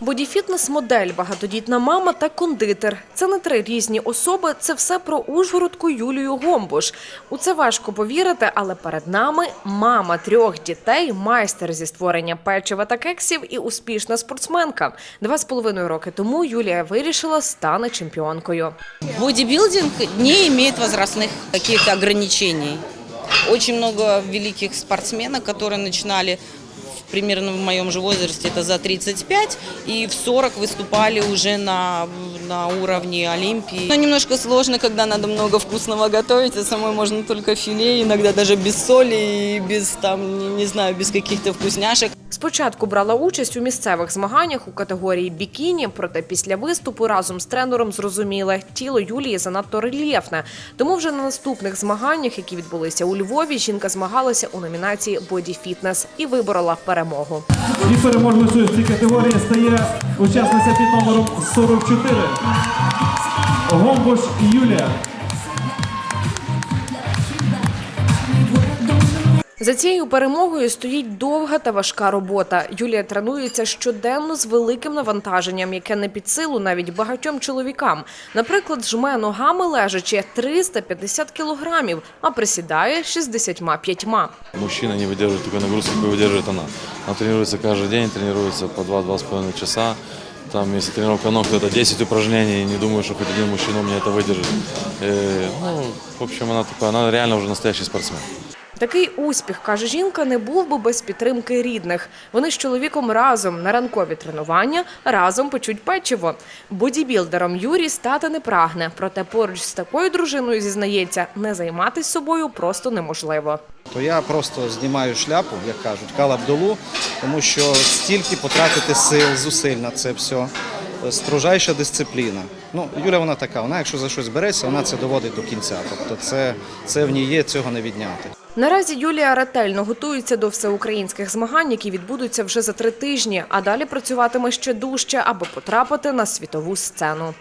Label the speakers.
Speaker 1: Бодіфітнес-модель, багатодітна мама та кондитер. Це не три різні особи, це все про Ужгородку Юлію Гомбуш. У це важко повірити, але перед нами мама трьох дітей, майстер зі створення печива та кексів і успішна спортсменка. Два з половиною роки тому Юлія вирішила стане чемпіонкою.
Speaker 2: Бодибилдинг не имеет возрастных каких-то ограничений. Очень много великих спортсменок, которые начинали примерно в моем же возрасте, это за 35, и в 40 выступали уже на, на уровне Олимпии. Но немножко сложно, когда надо много вкусного готовить, а самой можно только филе, иногда даже без соли и без, там, не, не знаю, без каких-то вкусняшек.
Speaker 1: Спочатку брала участь у місцевих змаганнях у категорії бікіні, проте після виступу разом з тренером зрозуміли, тіло Юлії занадто рельєфне. Тому вже на наступних змаганнях, які відбулися у Львові, жінка змагалася у номінації Боді Фітнес і виборола перемогу.
Speaker 3: І переможницею в цій категорії стає учасниця під номером 44. Гомбуш Юлія.
Speaker 1: За цією перемогою стоїть довга та важка робота. Юлія тренується щоденно з великим навантаженням, яке не під силу навіть багатьом чоловікам. Наприклад, жме ногами лежачи 350 кілограмів, а присідає 65.
Speaker 4: Мужчина не выдерживает такой нагрузки, какой выдерживает она. Она тренируется каждый день, тренируется по 2-2,5 часа. Там, если тренировка ног, то это 10 упражнений. Не думаю, что хоть один мужчина у меня это выдержит. Э, ну, в общем, она такая, она реально уже настоящий спортсмен.
Speaker 1: Такий успіх, каже жінка, не був би без підтримки рідних. Вони з чоловіком разом на ранкові тренування разом печуть печиво. Бодібілдером Юрій стати не прагне, проте поруч з такою дружиною зізнається, не займатися собою просто неможливо.
Speaker 5: то я просто знімаю шляпу, як кажуть, калабдолу, тому що стільки потратити сил, зусиль на це все. Строжайша дисципліна. Ну, Юля вона така, вона якщо за щось береться, вона це доводить до кінця. Тобто це, це в ній є, цього не відняти.
Speaker 1: Наразі Юлія ретельно готується до всеукраїнських змагань, які відбудуться вже за три тижні, а далі працюватиме ще дужче, аби потрапити на світову сцену.